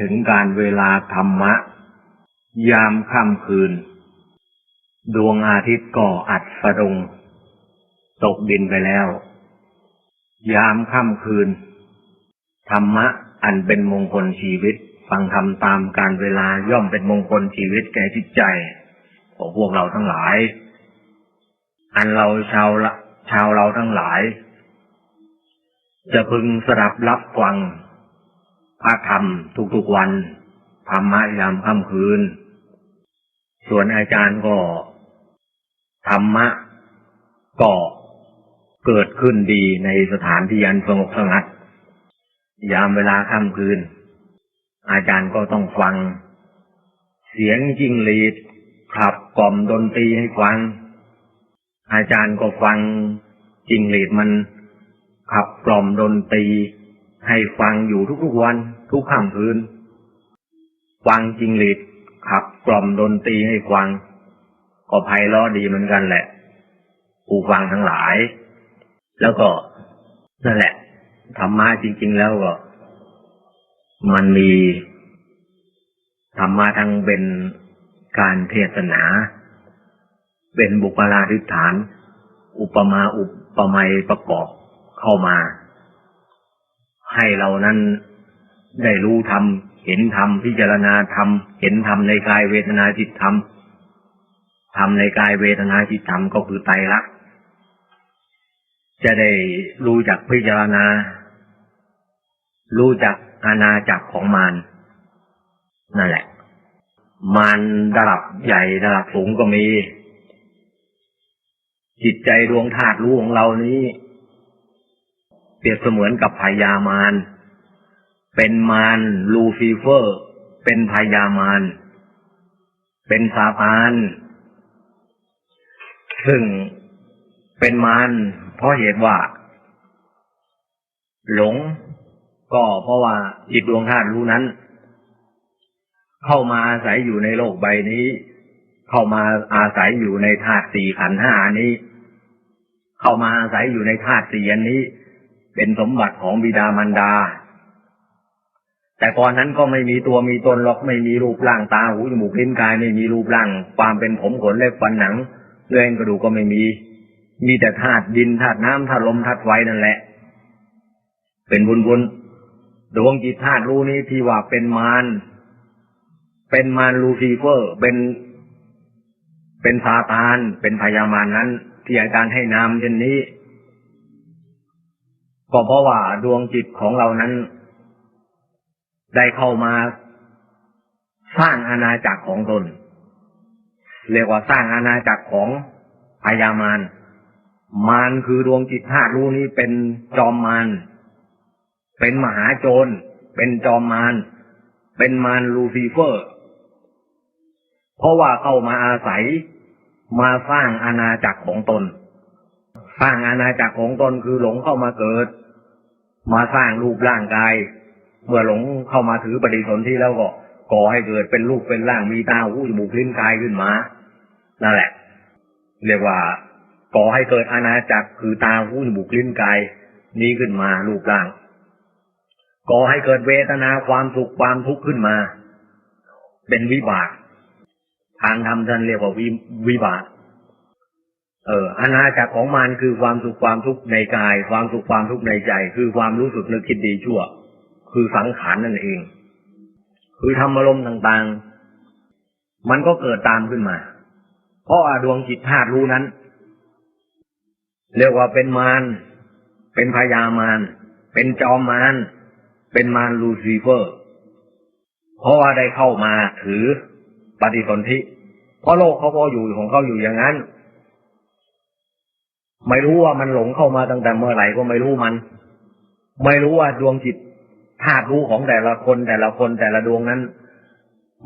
ถึงการเวลาธรรมะ ยามค่ำคืน ดวงอาทิตย์ก็อัดสะดงตกดินไปแล้ว ยามค่ำคืน ธรรมะอันเป็นมงคลชีวิต ฟังธรรมตามการเวลาย่อมเป็นมงคลชีวิตแก่จิตใจของพวกเราทั้งหลาย อันเราชาวละชาวเราทั้งหลาย จะพึงสดับรับฟัง พระธรรมทุกๆวันธรรมะยามค่ำคืน ส่วนอาจารย์ก็ธรรมะก็เกิดขึ้นดีในสถานที่อันสงบสงัด ยามเวลาค่ำคืน อาจารย์ก็ต้องฟัง เสียงจิงหรีดขับกล่อมดนตรีให้ฟัง อาจารย์ก็ฟังจิงหรีดมันขับกล่อมดนตรี ให้ฟังอยู่ทุกๆวัน ทุกค่ำคืน ฟังจริงหรีดขับกล่อมดนตรีให้ฟัง ก็ไพเราะดีเหมือนกันแหละผู้ฟังทั้งหลาย แล้วก็นั่นแหละธรรมะจริง ๆ แล้วก็ มันมีธรรมะทั้งเป็นการเทศนา เป็นบุคลาธิฐาน อุปมาอุปไมยประกอบเข้ามา ให้เรานั้นได้รู้ธรรม เห็นธรรม พิจารณาธรรม เห็นธรรมในกายเวทนาจิตธรรม ธรรมในกายเวทนาจิตธรรมก็คือไตรลักษณ์จะได้รู้จักพิจารณา รู้จักอาณาจักรของมารนั่นแหละ มารระดับใหญ่ระดับสูงก็มี จิตใจดวงธาตุรู้ของเรานี้ เปรียบเสมือนกับพญามารเป็นมารลูฟิเฟอร์ เป็นพญามารเป็นซาตานซึ่งเป็นมารเพราะเหตุว่า หลงก็เพราะว่าจิตดวงธาตุรู้นั้น เข้ามาอาศัยอยู่ในโลกใบนี้ เข้ามาอาศัยอยู่ในธาตุสี่ขันห้านี้ เข้ามาอาศัยอยู่ในธาตุสี่อันนี้ เป็นสมบัติของบิดามารดา แต่ก่อนนั้นก็ไม่มีตัวมีตนหรอกไม่มีรูปร่างตาหูจมูกลิ้นกายไม่มีรูปร่าง ความเป็นผมขนเล็บฟันหนังเลื่อยกระดูกก็ไม่มี มีแต่ธาตุดินธาตุน้ำธาตุลมธาตุไฟนั่นแหละ เป็นบุญบุญดวงจิตธาตุรู้นี้ที่ว่าเป็นมารเป็นมารลูซิเฟอร์ เป็นเป็นซาตาน เป็นพยามารนั้น ที่อาจารย์ให้นามเช่นนี้ ก็เพราะว่าดวงจิตของเรานั้น ได้เข้ามาสร้างอาณาจักรของตน เรียกว่าสร้างอาณาจักรของพยามารมารคือดวงจิตธาตุรู้นี้เป็นจอมมารเป็นมหาโจร เป็นจอมมาร เป็นมารลูซิเฟอร์ เพราะว่าเข้ามาอาศัยมาสร้างอาณาจักรของตน สร้างอาณาจักรของตนคือหลงเข้ามาเกิด มาสร้างรูปร่างกาย เมื่อหลงเข้ามาถือปฏิสนธิแล้วก็ก่อให้เกิดเป็นรูปเป็นร่างมีตาหูจมูกลิ้นกายขึ้นมา นั่นแหละ เรียกว่าก่อให้เกิดอาณาจักรคือตาหูจมูกลิ้นกายนี้ขึ้นมารูปร่าง ก่อให้เกิดเวทนาความสุขความทุกข์ขึ้นมา เป็นวิบาก ทางธรรมท่านเรียกว่าวิวิบาก เอออาณาจักรของมันคือความสุขความทุกข์ในกาย ความสุขความทุกข์ในใจ คือความรู้สึกนึกคิดดีชั่ว คือสังขารนั่นเอง คือธรรมอารมณ์ต่างๆ มันก็เกิดตามขึ้นมา เพราะว่าดวงจิตธาตุรู้นั้น เรียกว่าเป็นมารเป็นพยามารเป็นจอมมารเป็นมารลูซิเฟอร์ เพราะว่าได้เข้ามาถือปฏิสนธิเพราะโลกเขาพออยู่ของเขาอยู่อย่างนั้น ไม่รู้ว่ามันหลงเข้ามาตั้งแต่เมื่อไหร่ก็ไม่รู้มัน ไม่รู้ว่าดวงจิตธาตุรู้ของแต่ละคนแต่ละคนแต่ละดวงนั้น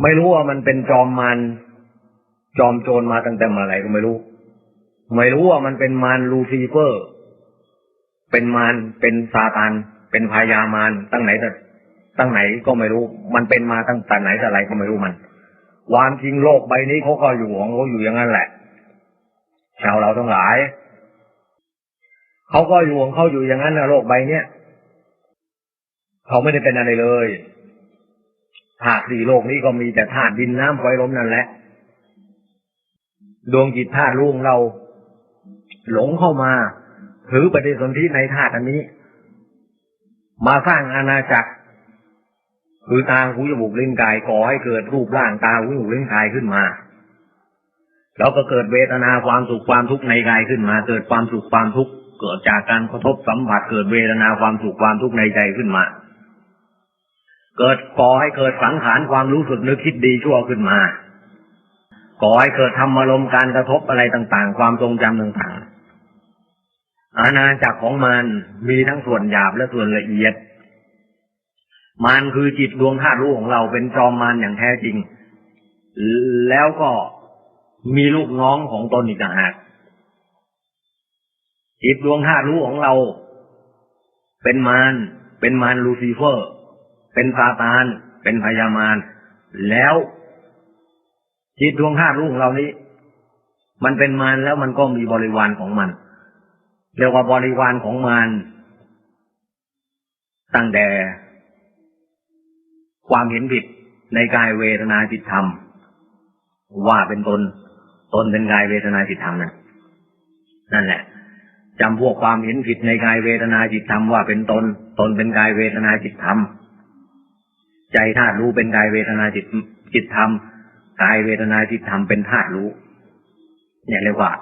ไม่รู้ว่ามันเป็นจอมมารจอมโจรมาตั้งแต่เมื่อไหร่ก็ไม่รู้ ไม่รู้ว่ามันเป็นมารลูซิเฟอร์ เป็นมารเป็นซาตานเป็นพายามารตั้งไหนแต่ตั้งไหนก็ไม่รู้ มันเป็นมาตั้งแต่ไหนแต่ไรก็ไม่รู้มันความจริงโลกใบนี้เขาก็อยู่ของเขาอยู่อย่างนั้นแหละ ชาวเราทั้งหลาย เขาก็อยู่ของเขาอยู่อย่างนั้นนะโลกใบเนี้ยเขาไม่ได้เป็นอะไรเลยธาตุสี่โลกนี้ก็มีแต่ธาตุดินน้ำไฟลมนั่นแหละ ดวงจิตธาตุรู้ของเรา หลงเข้ามาถือปฏิสนธิในธาตุอันนี้ มาสร้างอาณาจักรคือตาหูจมูกลิ้นกายก่อให้เกิดรูปร่างตาหูจมูกลิ้นกายขึ้นมา แล้วก็เกิดเวทนาความสุขความทุกข์ในกายขึ้นมา เกิดความสุขความทุกข์ เกิดจากการกระทบสัมผัสเกิดเวทนาความสุขความทุกข์ในใจขึ้นมา เกิดก่อให้เกิดสังขารความรู้สึกนึกคิดดีชั่วขึ้นมาก่อให้เกิดธรรมอารมณ์การกระทบอะไรต่างๆ ความทรงจำต่างๆ อาณาจักรของมันมีทั้งส่วนหยาบและส่วนละเอียด มันคือจิตดวงธาตุรู้ของเราเป็นจอมมารอย่างแท้จริง แล้วก็มีลูกน้องของตนอีกต่างหาก จิตดวงธาตุรู้ของเรา เป็นมารเป็นมารลูซิเฟอร์ เป็นซาตาน เป็นพยามารแล้ว จิตดวงธาตุรู้ของเรานี้ มันเป็นมารแล้วมันก็มีบริวารของมันเรียกว่าบริวารของมารตั้งแต่ความเห็นผิดในกายเวทนาจิตธรรม ว่าเป็นตน ตนเป็นกายเวทนาจิตธรรมนั่นนั่นแหละ จำพวกความเห็นผิดในกายเวทนาจิตธรรมว่าเป็นตน ตนเป็นกายเวทนาจิตธรรม ใจธาตุรู้เป็นกายเวทนาจิตจิตธรรม กายเวทนาจิตธรรมเป็นธาตุรู้ เนี่ยเรียกว่า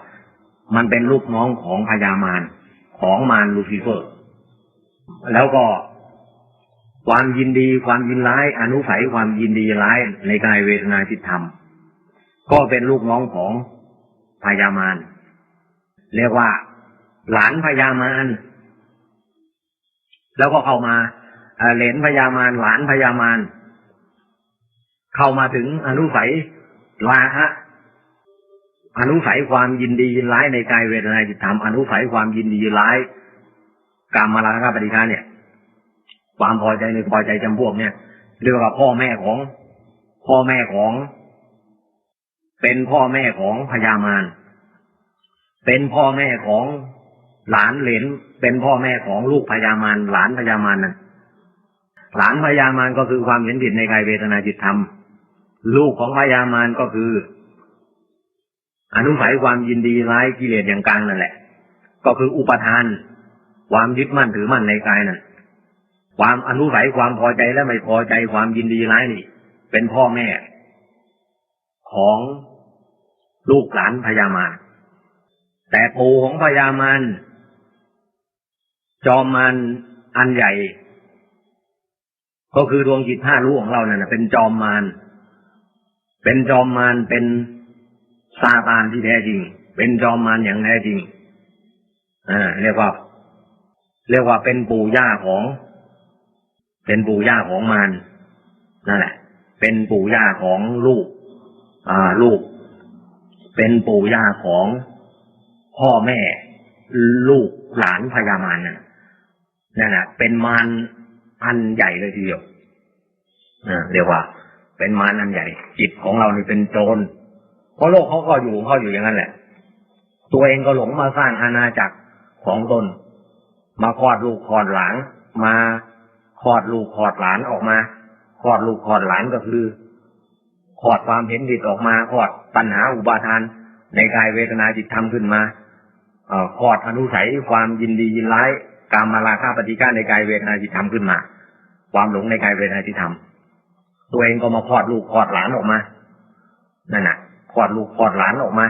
มันเป็นลูกน้องของพญามารของมารลูซิเฟอร์ แล้วก็ความยินดีความยินร้ายอนุสัยความยินดีร้ายในกายเวทนาจิตธรรม ก็เป็นลูกน้องของพญามารเรียกว่า หลานพญามารแล้วก็เข้ามาเหลนพญามารหลานพญามารเข้ามาถึงอนุสัยลาฮะอนุสัยความยินดียินร้ายในกายเวทนาจิตธรรมอนุสัยความยินดียินร้ายกามมาราคะปฏิฆาเนี่ย ความพอใจในพอใจจำพวกเนี่ยเรียกว่าพ่อแม่ของพ่อแม่ของ เป็นพ่อแม่ของพญามารเป็นพ่อแม่ของ หลานเหลนเป็นพ่อแม่ของลูกพญามารหลานพญามารนั่นหลานพญามารก็คือความเห็นผิดในกายเวทนาจิตธรรม ลูกของพญามารก็คือ อนุสัยความยินดีร้ายกิเลสอย่างกลางนั่นแหละ ก็คืออุปทาน ความยึดมั่นถือมั่นในกายนั่นความอนุสัยความพอใจและไม่พอใจความยินดีร้ายนี่ เป็นพ่อแม่ ของลูกหลานพญามารแต่ปู่ของพญามาร จอมมารอันใหญ่ ก็คือดวงจิตห้ารู้ของเราเนี่ยเป็นจอมมารเป็นจอมมารเป็นซาตานที่แท้จริง เป็นจอมมารอย่างแท้จริงอ่าเรียกว่า เรียกว่าเป็นปู่ย่าของ เป็นปู่ย่าของมารนั่นแหละ เป็นปู่ย่าของลูก อ่า ลูก เป็นปู่ย่าของพ่อแม่ ลูกหลานพญามารนั่น นั่นแหละเป็นมารอันใหญ่เลยทีเดียวเรียกว่า เป็นมารอันใหญ่ จิตของเราเนี่เป็นโจรเพราะโลกเขาก็อยู่เขาอยู่อย่างนั้นแหละ ตัวเองก็หลงมาสร้างอาณาจักรของตน มาคลอดลูกคลอดหลานมาคลอดลูกคลอดหลานออกมาคลอดลูกคลอดหลานก็คือคลอดความเห็นผิดออกมาคลอดปัญหาอุบาทาน ในกายเวทนาจิตธรรมขึ้นมาคลอดอนุสัยความยินดียินร้าย การมาราคาปฏิฆาในกายเวทนาจิตธรรมขึ้นมา ความหลงในกายเวทนาจิตธรรม ตัวเองก็มาคลอดลูกคลอดหลานออกมา นั่นน่ะคลอดลูกคลอดหลานออกมา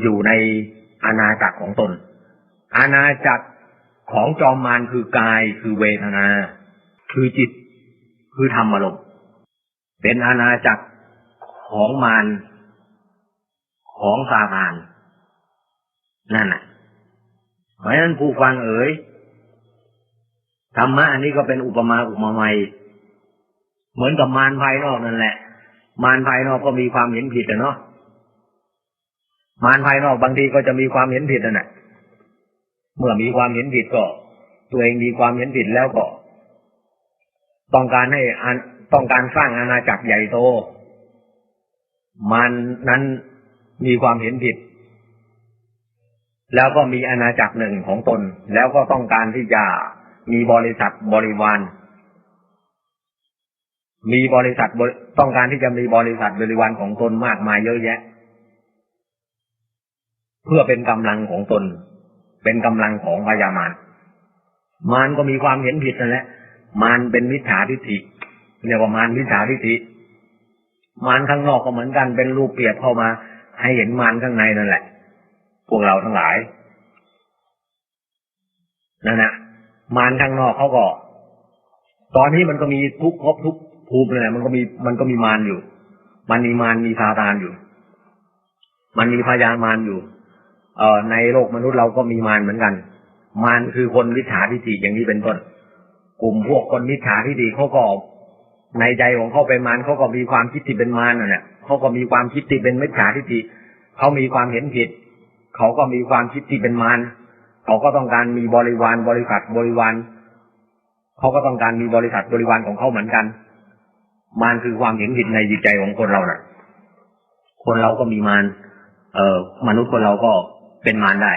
อยู่ในอาณาจักรของตน อาณาจักรของจอมมารคือกายคือเวทนา คือจิต คือธรรมอารมณ์เป็นอาณาจักรของมารของซาตานนั่นน่ะ เพราะฉะนั้นผู้ฟังเอ๋ยธรรมะอันนี้ก็เป็นอุปมาอุปไมยเหมือนกับมารภายนอกนั่นแหละ มารภายนอกก็มีความเห็นผิดอะเนาะมารภายนอกบางทีก็จะมีความเห็นผิดนะ่ะเมื่อมีความเห็นผิดก็ ตัวเองมีความเห็นผิดแล้วก็ ต้องการให้ต้องการสร้างอาณาจักรใหญ่โต มันนั้นมีความเห็นผิด แล้วก็มีอาณาจักรหนึ่งของตน แล้วก็ต้องการที่จะมีบริษัทบริวาร มีบริษัทบริต้องการที่จะมีบริษัทบริวารของตนมากมายเยอะแยะ เพื่อเป็นกำลังของตน เป็นกำลังของพญามารมารก็มีความเห็นผิดนั่นแหละมารเป็นมิจฉาทิฏฐิเรียกว่ามารมิจฉาทิฏฐิมารข้างนอกก็เหมือนกันเป็นรูปเปรียบเข้ามา ให้เห็นมารข้างในนั่นแหละ พวกเราทั้งหลายนั่นนะมารข้างนอกเขาก็ ตอนนี้มันก็มีทุกภพทุกภูมิเลยมันก็มีมันก็มีมารอยู่ มันมีมารมีซาตานอยู่ มันมีพยามารอยู่ เอ่อในโลกมนุษย์เราก็มีมารเหมือนกัน มารคือคนมิจฉาทิฏฐิอย่างนี้เป็นต้น กลุ่มพวกคนมิจฉาทิฏฐิเขาก็ในใจของเขาเป็นมารเขาก็มีความคิดที่เป็นมารน่ะเนี่ยเขาก็มีความคิดที่เป็นมิจฉาทิฏฐิเขามีความเห็นผิด เขาก็มีความคิดที่เป็นมารเขาก็ต้องการมีบริวารบริษัทบริวารเขาก็ต้องการมีบริษัทบริวารของเขาเหมือนกัน มารคือความเห็นผิดในจิตใจของคนเราน่ะ คนเราก็มีมารเอ่อมนุษย์คนเราก็เป็นมารได้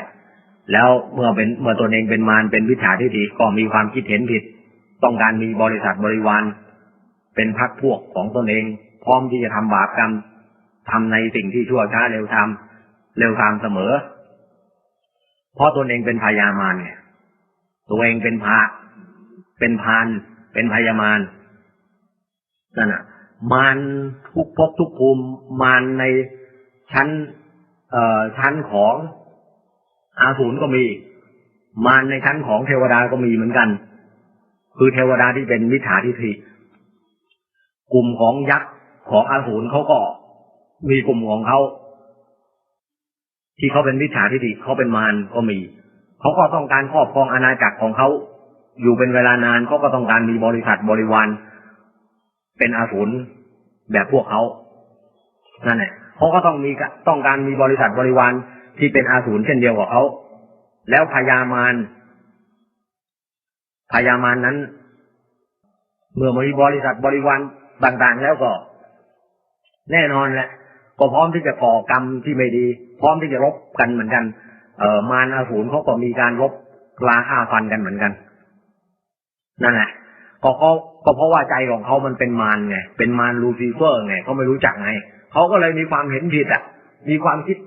แล้วเมื่อเป็นเมื่อตนเองเป็นมารเป็นวิชาทิฏฐิก็มีความคิดเห็นผิด ต้องการมีบริษัทบริวาร เป็นพักพวกของตนเอง พร้อมที่จะทำบาปกรรมทำในสิ่งที่ชั่วช้าเร็วทำ เร็วทำเสมอ เพราะตนเองเป็นพยามารเนี่ยตัวเองเป็นพระเป็นพาน เป็นพยามารนั่นน่ะ มารทุกภพทุกภูมิมารในชั้น เอ่อชั้นของอาสูรก็มี มารในชั้นของเทวดาก็มีเหมือนกัน คือเทวดาที่เป็นมิจฉาทิฏฐิกลุ่มของยักษ์ของอาสูรเขาก็มีกลุ่มของเขา ที่เขาเป็นมิจฉาทิฏฐิเขาเป็นมารก็มี เขาก็ต้องการครอบครองอาณาจักรของเขาอยู่เป็นเวลานานเขาก็ต้องการมีบริษัทบริวารเป็นอาสูรแบบพวกเขานั่นแหละเขาก็ต้องมีต้องการมีบริษัทบริวารที่เป็นอาสูรเช่นเดียวกับเขาแล้วพญามารพญามารนั้น เมื่อมีบริษัทบริวารต่างๆ แล้วก็ แน่นอนแหละก็พร้อมที่จะก่อกรรมที่ไม่ดี พร้อมที่จะรบกันเหมือนกัน เอ่อมารอาสูรเขาก็มีการรบลาฆ่าฟันกันเหมือนกัน นั่นแหละก็เขาก็เพราะว่าใจของเขามันเป็นมารไงเป็นมารลูซิเฟอร์ไงเขาไม่รู้จักไงเขาก็เลยมีความเห็นผิดอะ มีความคิด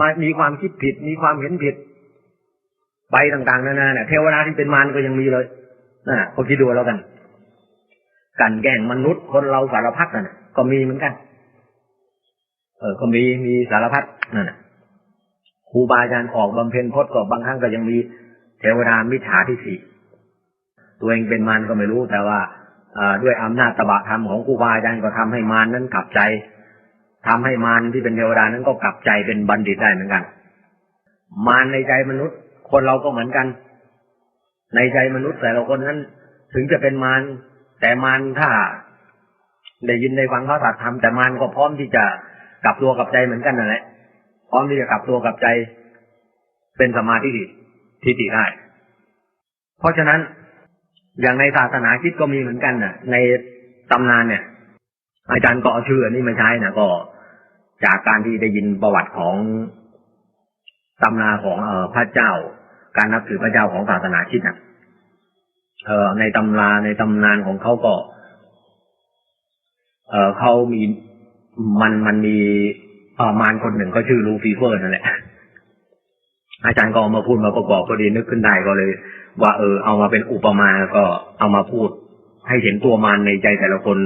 มามีความคิดผิด มีความเห็นผิด ไปต่างๆนานาเนี่ยเทวดาที่เป็นมารก็ยังมีเลยนั่นแหละเขาคิดดูแล้วกันกันแกล้งมนุษย์คนเราสารพัดนั่นก็มีเหมือนกัน เออก็มีมีสารพัดนั่นน่ะ ครูบาอาจารย์ออกบำเพ็ญพจน์ก็บางครั้งก็ยังมีเทวดามิจฉาทิฏฐิตัวเองเป็นมารก็ไม่รู้แต่ว่าด้วยอำนาจตบะธรรมของครูบาอาจารย์ก็ทำให้มารนั้นกลับใจทำให้มารที่เป็นเทวดานั้นก็กลับใจเป็นบัณฑิตได้เหมือนกัน มารในใจมนุษย์ คนเราก็เหมือนกัน ในใจมนุษย์แต่ละคนนั้น ถึงจะเป็นมารแต่มารถ้าได้ยินได้ฟังเขาตัดทำแต่มารก็พร้อมที่จะกลับตัวกลับใจเหมือนกันนั่นแหละ พร้อมที่จะกลับตัวกลับใจ เป็นสมาธิที่ติได้ เพราะฉะนั้นอย่างในศาสนาคิดก็มีเหมือนกันน่ะ ในตำนานเนี่ย อาจารย์ก็เอาชื่ออันนี้มาใช้นะก็จากการที่ได้ยินประวัติของตำนาของเออพระเจ้า การนับถือพระเจ้าของศาสนาคิดน่ะเออในตำราในตำนานของเขาก็ เออเขามีมันมันมี มารคนหนึ่งก็ชื่อลูฟิเฟอร์นั่นแหละ อาจารย์ก็เอามาพูดมาประกอบพอดีนึกขึ้นได้ก็เลย ว่าเออ เอามาเป็นอุปมาก็เอามาพูด ให้เห็นตัวมารในใจแต่ละคน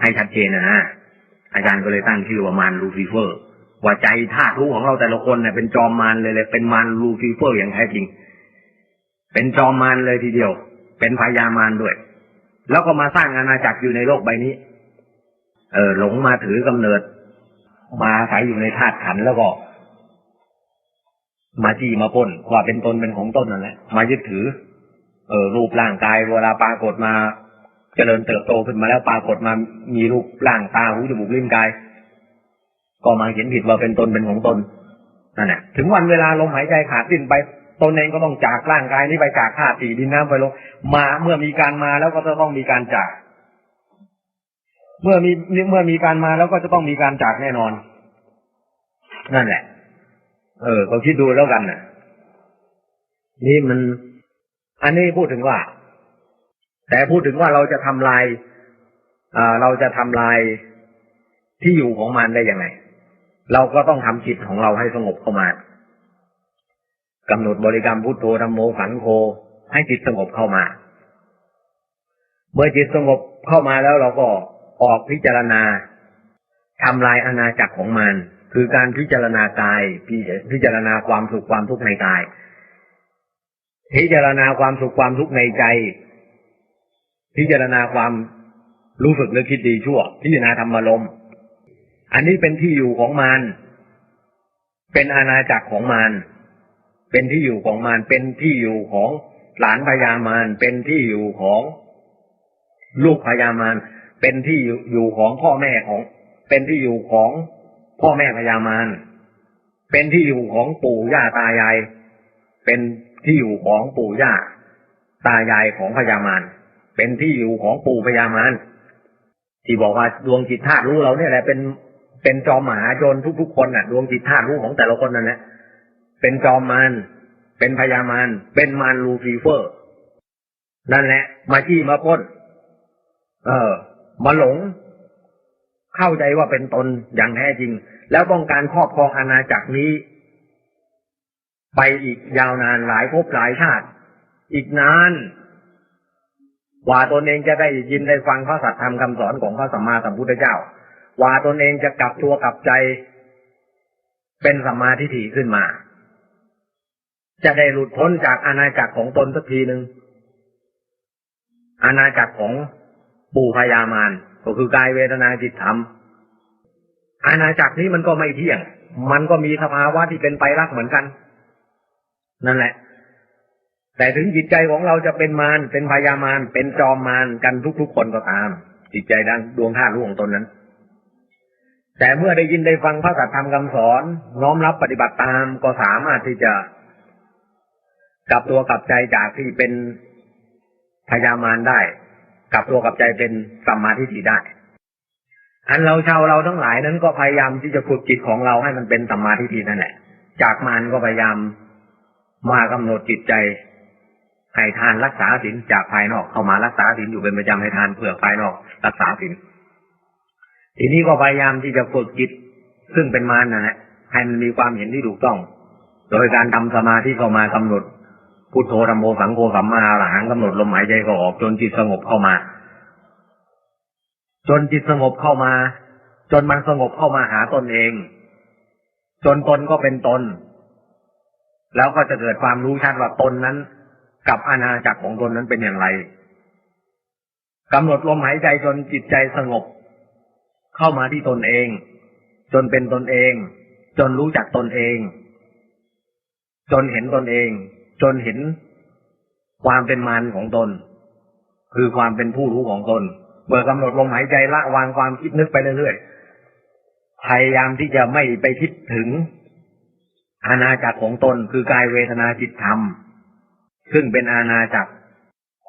ให้ชัดเจนนะฮะอาจารย์ก็เลยตั้งชื่อว่ามารลูฟิเฟอร์ ว่าใจธาตุรู้ของเราแต่ละคนเนี่ยเป็นจอมมารเลยเลยเป็นมารลูฟิเฟอร์อย่างแท้จริง เป็นจอมมารเลยทีเดียว เป็นพญามารด้วย แล้วก็มาสร้างอาณาจักรอยู่ในโลกใบนี้ เออหลงมาถือกำเนิด มาอาศัยอยู่ในธาตุขันแล้วก็ มาจี้มาป้นว่าเป็นตนเป็นของตนนั่นแหละมายึดถือ เออรูปร่างกายเวลาปรากฏมา เจริญเติบโตขึ้นมาแล้วปรากฏมามีรูปร่างตาหูจมูกลิ้นกาย ก็มาเห็นผิดว่าเป็นตนเป็นของตนนั่นแหละถึงวันเวลาลมหายใจขาดสิ้นไปตนเองก็ต้องจากร่างกายนี้ไปจากธาตุสี่ดินน้ำไปลงมาเมื่อมีการมาแล้วก็จะต้องมีการจาก เมื่อมีเมื่อมีการมาแล้วก็จะต้องมีการจากแน่นอน นั่นแหละ เออก็คิดดูแล้วกันนะนี่มัน อันนี้พูดถึงว่า แต่พูดถึงว่าเราจะทำลายอ่าเราจะทำลายที่อยู่ของมันได้ยังไง เราก็ต้องทำจิตของเราให้สงบเข้ามากำหนดบริกรรมพุทโธธรรมโมขันโคให้จิตสงบเข้ามา เมื่อจิตสงบเข้ามาแล้วเราก็ ออกพิจารณาทำลายอาณาจักรของมัน คือการพิจารณากายพิจารณาความสุขความทุกข์ในกาย พิจารณาความสุขความทุกข์ในใจ พิจารณาความรู้สึกนึกคิดดีชั่ว พิจารณาธรรมารมณ์อันนี้เป็นที่อยู่ของมัน เป็นอาณาจักรของมัน เป็นที่อยู่ของมัน เป็นที่อยู่ของหลานพญามารเป็นที่อยู่ของลูกพญามาร เป็นที่อยู่ของพ่อแม่ของ เป็นที่อยู่ของพ่อแม่พญามารเป็นที่อยู่ของปู่ย่าตายาย เป็นที่อยู่ของปู่ย่าตายายของพญามารเป็นที่อยู่ของปู่พญามารที่บอกว่าดวงจิตธาตุรู้เราเนี่ยแหละเป็นเป็นจอมมหาโจรทุกๆคนน่ะ ดวงจิตธาตุรู้ของแต่ละคนนั่นแหละเป็นจอมมารเป็นพญามารเป็นมารลูฟิเฟอร์ นั่นแหละ มาจี้มาปล้น เออ มาหลง เข้าใจว่าเป็นตนอย่างแท้จริง แล้วต้องการครอบครองอาณาจักรนี้ ไปอีกยาวนานหลายภพหลายชาติ อีกนานกว่าตนเองจะได้ยินได้ฟังพระสัทธรรมคำสอนของพระสัมมาสัมพุทธเจ้ากว่าตนเองจะกลับตัวกลับใจ เป็นสัมมาทิฏฐิขึ้นมา จะได้หลุดพ้นจากอาณาจักรของตนสักทีหนึ่งอาณาจักรของ ปู่พญามารก็คือกายเวทนาจิตธรรมอาณาจักรนี้มันก็ไม่เที่ยง มันก็มีสภาวะที่เป็นไปรักเหมือนกัน นั่นแหละ แต่ถึงจิตใจของเราจะเป็นมารเป็นพยามารเป็นจอมมารกันทุกๆคนก็ตาม จิตใจดังดวงธาตุรู้ของตนนั้น แต่เมื่อได้ยินได้ฟังพระสัทธรรมคำสอน น้อมรับปฏิบัติตามก็สามารถที่จะกลับตัวกลับใจจากที่เป็นพยามารได้ กับตัวกับใจเป็นสัมมาทิฏฐิได้ อันเราชาวเราทั้งหลายนั้นก็พยายามที่จะฝึกจิตของเราให้มันเป็นสัมมาทิฏฐินั่นแหละ จากมารก็พยายามมากำหนดจิตใจให้ทานรักษาศีลจากภายนอกเข้ามารักษาศีลอยู่เป็นประจำให้ทานเพื่อภายนอกรักษาศีลทีนี้ก็พยายามที่จะฝึกจิตซึ่งเป็นมารนั่นแหละให้มันมีความเห็นที่ถูกต้อง โดยการทำสมาธิเข้ามากำหนด พุทโธธรรมโมสังโฆสัมมาอรหังกำหนดลมหายใจก็ออกจนจิตสงบเข้ามา จนจิตสงบเข้ามา จนมันสงบเข้ามาหาตนเอง จนตนก็เป็นตน แล้วก็จะเกิดความรู้ชัดว่าตนนั้น กับอาณาจักรของตนนั้นเป็นอย่างไรกำหนดลมหายใจจนจิตใจสงบ เข้ามาที่ตนเอง จนเป็นตนเอง จนรู้จักตนเอง จนเห็นตนเอง จนเห็นความเป็นมารของตน คือความเป็นผู้รู้ของตนเมื่อกำหนดลมหายใจละวางความคิดนึกไปเรื่อยๆพยายามที่จะไม่ไปคิดถึงอาณาจักรของตน คือกายเวทนาจิตธรรม ซึ่งเป็นอาณาจักร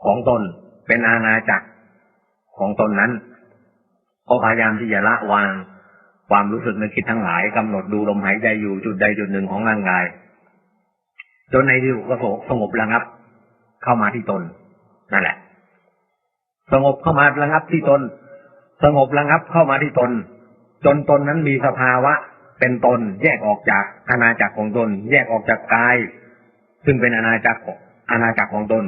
ของตน เป็นอาณาจักรของตนนั้นก็พยายามที่จะละวางความรู้สึกนึกคิดทั้งหลายกำหนดดูลมหายใจอยู่จุดใดจุดหนึ่งของร่างกาย จนในที่สุดก็สงบระงับ เข้ามาที่ตนนั่นแหละ สงบเข้ามาระงับที่ตน สงบระงับเข้ามาที่ตน จนตนนั้นมีสภาวะ เป็นตนแยกออกจากอาณาจักรของตน แยกออกจากกาย ซึ่งเป็นอาณาจักรองอาณาจักรของตน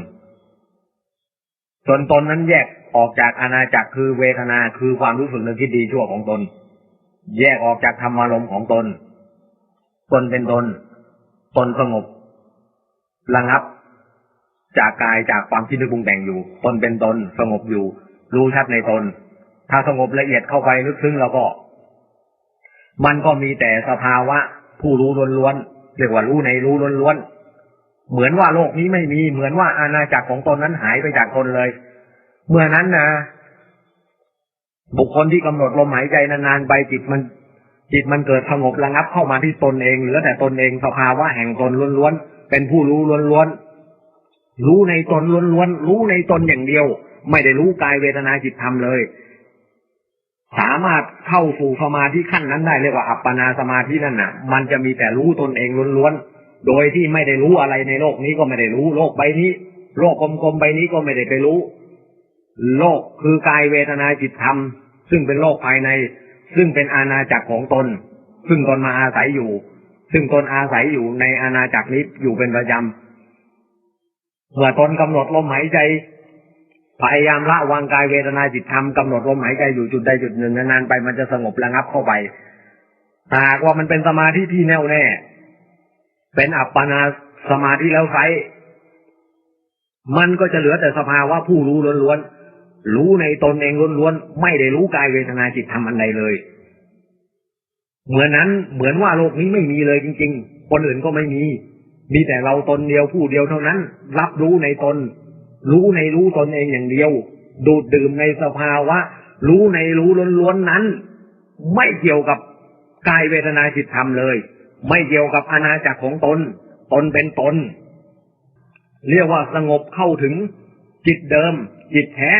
จนตนนั้นแยกออกจากอาณาจักรคือเวทนาคือความรู้สึกนึกคิดดีชั่วของตน แยกออกจากธรรมารมณ์ของตน ตนเป็นตน ตนสงบ ระงับ จากกายจากความคิดนึกปรุงแต่งอยู่ ตนเป็นตนสงบอยู่ รู้ชัดในตน ถ้าสงบละเอียดเข้าไปลึกซึ้งแล้วก็ มันก็มีแต่สภาวะ ผู้รู้ล้วนๆเรียกว่ารู้ในรู้ล้วนๆเหมือนว่าโลกนี้ไม่มี เหมือนว่าอาณาจักรของตนนั้นหายไปจากตนเลย เมื่อนั้นนะบุคคลที่กำหนดลมหายใจนานๆไปจิตมันจิตมันเกิดสงบระงับเข้ามาที่ตนเองเหลือแต่ตนเองสภาวะแห่งตนล้วนๆ เป็นผู้รู้ล้วนๆ รู้ในตนล้วนๆ รู้ในตนอย่างเดียว ไม่ได้รู้กายเวทนาจิตธรรมเลย สามารถเข้าสู่สมาธิขั้นนั้นได้เรียกว่าอัปปนาสมาธินั่นน่ะ มันจะมีแต่รู้ตนเองล้วนๆ โดยที่ไม่ได้รู้อะไรในโลกนี้ก็ไม่ได้รู้โลกใบนี้ โลกกลมๆใบนี้ก็ไม่ได้ไปรู้ โลกคือกายเวทนาจิตธรรม ซึ่งเป็นโลกภายใน ซึ่งเป็นอาณาจักรของตน ซึ่งตนมาอาศัยอยู่ ซึ่งตนอาศัยอยู่ในอาณาจักรนี้อยู่เป็นประจำเมื่อตนกำหนดลมหายใจพยายามละวางกายเวทนาจิตธรรมกำหนดลมหายใจอยู่จุดใดจุดหนึ่งนานๆไปมันจะสงบระงับเข้าไปหากว่ามันเป็นสมาธิที่แน่วแน่ เป็นอัปปนาสมาธิแล้วไซมันก็จะเหลือแต่สภาวะผู้รู้ล้วนๆรู้ในตนเองล้วนๆไม่ได้รู้กายเวทนาจิตธรรมอันใดเลย เหมือนนั้นเหมือนว่าโลกนี้ไม่มีเลยจริง ๆ คนอื่นก็ไม่มี มีแต่เราตนเดียวผู้เดียวเท่านั้น รับรู้ในตน รู้ในรู้ตนเองอย่างเดียว ดูดดื่มในสภาวะ รู้ในรู้ล้วนๆนั้น ไม่เกี่ยวกับกายเวทนาจิตธรรมเลย ไม่เกี่ยวกับอาณาจักรของตน ตนเป็นตน เรียกว่าสงบเข้าถึง จิตเดิม จิตแท้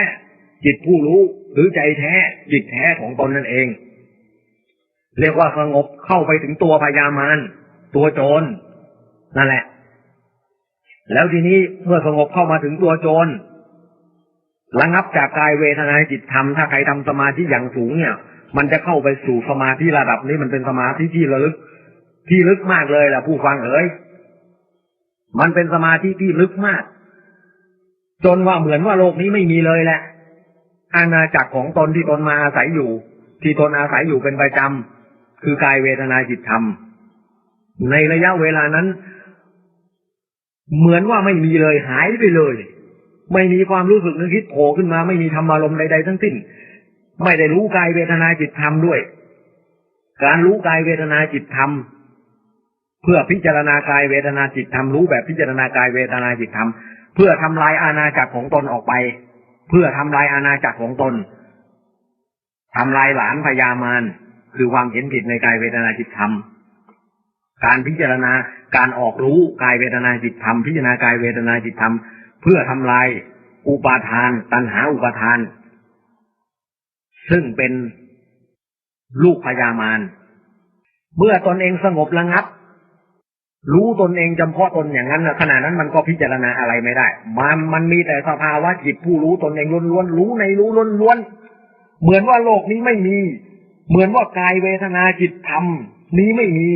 จิตผู้รู้หรือใจแท้ จิตแท้ของตนนั่นเอง เรียกว่าสงบเข้าไปถึงตัวพยามารตัวโจรนั่นแหละ แล้วทีนี้เมื่อสงบเข้ามาถึงตัวโจรระงับจากกายเวทนาจิตธรรมถ้าใครทำสมาธิอย่างสูงเนี่ย มันจะเข้าไปสู่สมาธิระดับนี้มันเป็นสมาธิที่ระลึก ที่ลึกมากเลยล่ะผู้ฟังเอ๋ยมันเป็นสมาธิที่ลึกมาก จนว่าเหมือนว่าโลกนี้ไม่มีเลยแหละอาณาจักรของตนที่ตนมาอาศัยอยู่ ที่ตนอาศัยอยู่เป็นประจำ คือกายเวทนาจิตธรรม ในระยะเวลานั้น เหมือนว่าไม่มีเลยหายไปเลย ไม่มีความรู้สึกนึกคิดโผล่ขึ้นมา ไม่มีธรรมอารมณ์ใดๆทั้งสิ้น ไม่ได้รู้กายเวทนาจิตธรรมด้วย การรู้กายเวทนาจิตธรรมเพื่อพิจารณากายเวทนาจิตธรรมรู้แบบพิจารณากายเวทนาจิตธรรมเพื่อทำลายอาณาจักรของตนออกไป เพื่อทำลายอาณาจักรของตนทำลายหลานพญามาร คือความเห็นผิดในกายเวทนาจิตธรรม การพิจารณาการออกรู้กายเวทนาจิตธรรมพิจารณากายเวทนาจิตธรรม เพื่อทำลายอุปาทาน ตัณหาอุปาทาน ซึ่งเป็นลูกพญามารเมื่อตนเองสงบระงับ รู้ตนเองจำเพาะตนอย่างนั้นขณะนั้นมันก็พิจารณาอะไรไม่ได้ มันมันมีแต่สภาวะจิตผู้รู้ตนเองล้วนๆรู้ในรู้ล้วนๆเหมือนว่าโลกนี้ไม่มี เหมือนว่ากายเวทนาจิตธรรมนี้ไม่มี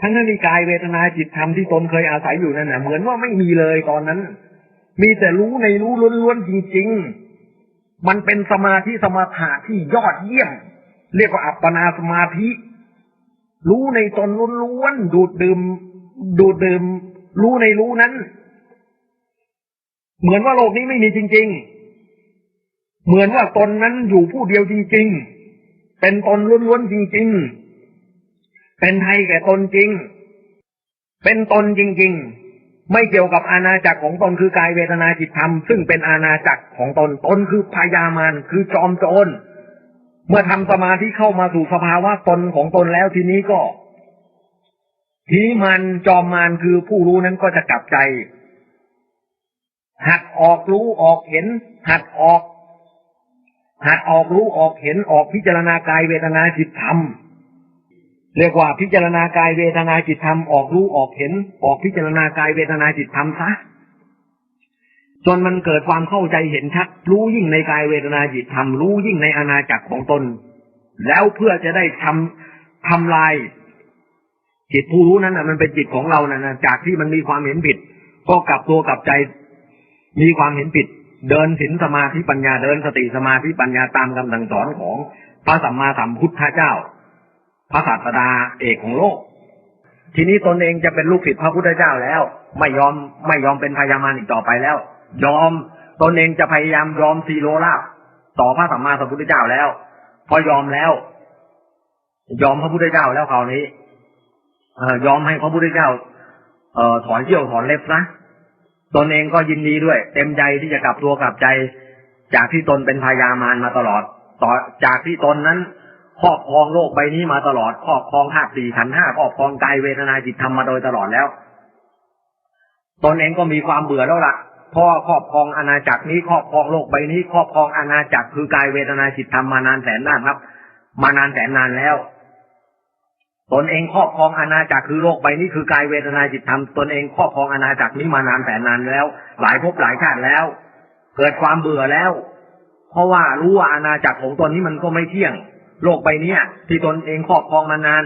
ทั้งที่มีกายเวทนาจิตธรรมที่ตนเคยอาศัยอยู่นั่นนะเหมือนว่าไม่มีเลยตอนนั้น มีแต่รู้ในรู้ล้วนๆจริง ๆ มันเป็นสมาธิสมาถะที่ยอดเยี่ยม เรียกว่าอัปปนาสมาธิ รู้ในตนล้วนๆดูดดื่ม ดูดดื่ม รู้ในรู้นั้น เหมือนว่าโลกนี้ไม่มีจริง ๆ เหมือนว่าตนนั้นอยู่ผู้เดียวจริง ๆ เป็นตนล้วนๆจริง ๆ เป็นไทยแก่ตนจริง เป็นตนจริง ๆ ไม่เกี่ยวกับอาณาจักรของตนคือกายเวทนาจิตธรรม ซึ่งเป็นอาณาจักรของตนตนคือพยามารคือจอมโจรเมื่อทำสมาธิเข้ามาสู่สภาวะตนของตนแล้วทีนี้ก็ ทีนี้มันจอมมารคือผู้รู้นั้นก็จะกลับใจ หัดออกรู้ออกเห็น หัดออก หัดออกรู้ออกเห็นออกพิจารณากายเวทนาจิตธรรมเรียกว่าพิจารณากายเวทนาจิตธรรมออกรู้ออกเห็น ออกพิจารณากายเวทนาจิตธรรมซะจนมันเกิดความเข้าใจเห็นชัด รู้ยิ่งในกายเวทนาจิตธรรมรู้ยิ่งในอาณาจักรของตน แล้วเพื่อจะได้ทำทำลาย จิตผู้รู้นั้นนะมันเป็นจิตของเรานะนะจากที่มันมีความเห็นผิด ก็กลับตัวกลับใจ มีความเห็นผิด เดินสินสมาธิปัญญาเดินสติสมาธิปัญญาตามคำสั่งสอนของพระสัมมาสัมพุทธเจ้า พระศาสดาเอกของโลก ทีนี้ตนเองจะเป็นลูกศิษย์พระพุทธเจ้าแล้ว ไม่ยอมไม่ยอมเป็นพยามารอีกต่อไปแล้ว ยอมตนเองจะพยายามยอมซีโรลาต่อพระสัมมาสัมพุทธเจ้าแล้ว พอยอมแล้ว ยอมพระพุทธเจ้าแล้วคราวนี้เอยอมให้พระพุทธเจ้าเออถอนเขี้ยวถอนเล็บนะ ตนเองก็ยินดีด้วย เต็มใจที่จะกลับตัวกลับใจ จากที่ตนเป็นพยามารมาตลอด ต่อจากที่ตนนั้นครอบครองโลกใบนี้มาตลอดครอบครองธาตุสี่ขันห้าครอบครองกายเวทนาจิตธรรมมาโดยตลอดแล้ว ตนเองก็มีความเบื่อแล้วล่ะพราะครอบครองอาณาจักรนี้ครอบครองโลกใบนี้ครอบครองอาณาจักรคือกายเวทนาจิตธรรมมานานแสนนานครับ มานานแสนนานแล้ว ตนเองครอบครองอาณาจักรคือโลกใบนี้คือกายเวทนาจิตธรรมตนเองครอบครองอาณาจักรนี้มานานแสนนานแล้ว หลายภพหลายชาติแล้ว เกิดความเบื่อแล้ว เพราะว่ารู้ว่าอาณาจักรของตนนี้มันก็ไม่เที่ยง โลกใบนี้ที่ตนเองครอบครองมานาน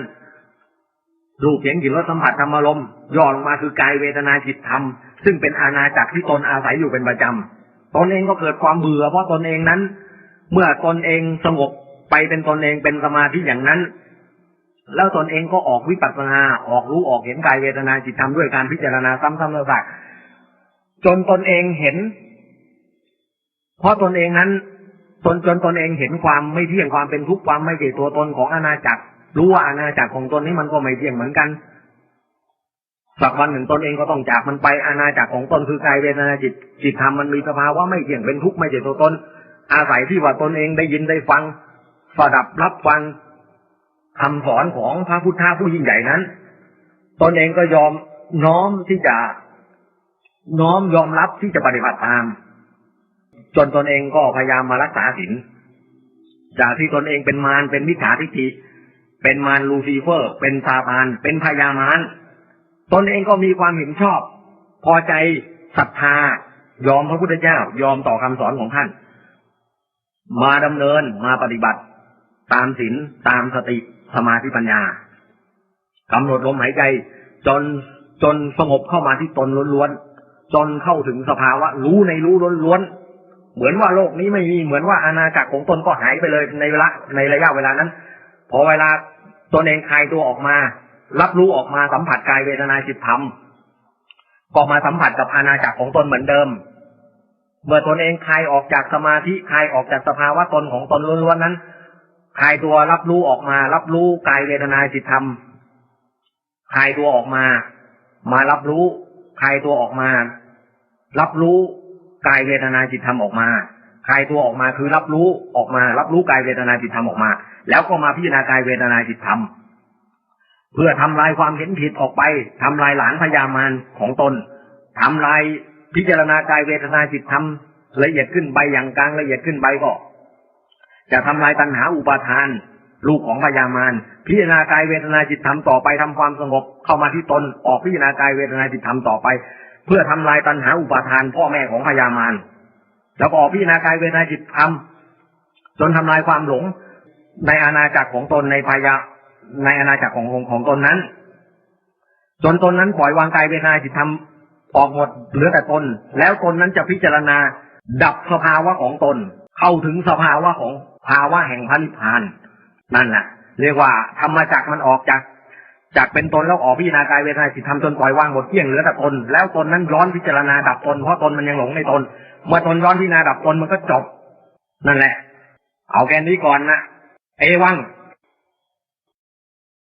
รูปเสียงกลิ่นรสสัมผัสธรรมอารมณ์ย่อลงมาคือกายเวทนาจิตธรรม ซึ่งเป็นอาณาจักรที่ตนอาศัยอยู่เป็นประจำตนเองก็เกิดความเบื่อเพราะตนเองนั้น เมื่อตนเองสงบไปเป็นตนเองเป็นสมาธิอย่างนั้น แล้วตนเองก็ออกวิปัสสนาออกรู้ออกเห็นกายเวทนาจิตธรรมด้วยการพิจารณาซ้ำๆซากๆจนตนเองเห็น เพราะตนเองนั้นตนจนตนเองเห็นความไม่เที่ยงความเป็นทุกข์ความไม่ใช่ตัวตนของอาณาจักร รู้ว่าอาณาจักรของตนนี้มันก็ไม่เที่ยงเหมือนกันสักวันหนึ่งตนเองก็ต้องจากมันไปอาณาจักรของตนคือกายเวทนาจิตจิตธรรมมันมีสภาวะไม่เที่ยงเป็นทุกข์ไม่ใช่ตัวตนอาศัยที่ว่าตนเองได้ยินได้ฟังสดับรับฟัง คำสอนของพระพุทธผู้ยิ่งใหญ่นั้น ตนเองก็ยอมน้อมที่จะน้อมยอมรับที่จะปฏิบัติตาม จนตนเองก็พยายามมารักษาศีลจากที่ตนเองเป็นมารเป็นมิจฉาทิฏฐิเป็นมารลูซิเฟอร์ เป็นซาตาน เป็นพยามารตนเองก็มีความเห็นชอบ พอใจศรัทธายอมพระพุทธเจ้ายอมต่อคำสอนของท่าน มาดำเนินมาปฏิบัติ ตามศีลตามสติ สมาธิปัญญากำหนดลมหายใจ จนจนสงบเข้ามาที่ตนล้วนๆจนเข้าถึงสภาวะ รู้ในรู้ล้วนๆเหมือนว่าโลกนี้ไม่มีเหมือนว่าอาณาจักรของตนก็หายไปเลยในเวลาในระยะเวลานั้น พอเวลาตนเองคลายตัวออกมา รับรู้ออกมาสัมผัสกายเวทนาจิตธรรมก็มาสัมผัสกับอาณาจักรของตนเหมือนเดิม เมื่อตนเองคลายออกจากสมาธิคลายออกจากสภาวะตนของตนล้วนๆนั้น คลายตัวรับรู้ออกมา รับรู้กายเวทนาจิตธรรมคลายตัวออกมา มารับรู้คลายตัวออกมา รับรู้กายเวทนาจิตธรรมออกมาคลายตัวออกมาคือรับรู้ออกมา รับรู้กายเวทนาจิตธรรมออกมา แล้วก็มาพิจารณากายเวทนาจิตธรรมเพื่อทำลายความเห็นผิดออกไปทำลายหลานพยามารของตนทำลายพิจารณากายเวทนาจิตธรรมละเอียดขึ้นไปอย่างกลางละเอียดขึ้นไปก็ จะทำลายตัณหาอุปาทาน ลูกของพยามารพิจารณากายเวทนาจิตธรรมต่อไปทำความสงบเข้ามาที่ตนออกพิจารณากายเวทนาจิตธรรมต่อไป เพื่อทำลายตัณหาอุปาทาน พ่อแม่ของพยามารแล้วก็ออกพิจารณากายเวทนาจิตธรรมจนทำลายความหลงในอาณาจักรของตนในพยาในอาณาจักรของของของตนนั้น จนตนนั้นปล่อยวางกายเวทนาจิตธรรมออกหมดเหลือแต่ตน แล้วตนนั้นจะพิจารณาดับสภาวะของตน เข้าถึงสภาวะของ ภาวะแห่งพระนิพพานนั่นแหละเรียกว่าธรรมจักมันออกจากจากเป็นตนแล้วออกพิจารณากายเวทนาสิทธรรมจนปล่อยวางหมดเกลี้ยงเหลือแต่ตนแล้วตนนั้นย้อนพิจารณาดับตนเพราะตนมันยังหลงในตน เมื่อตนย้อนพิจารณาดับตนมันก็จบ นั่นแหละ เอาแกนนี้ก่อนนะเอวัง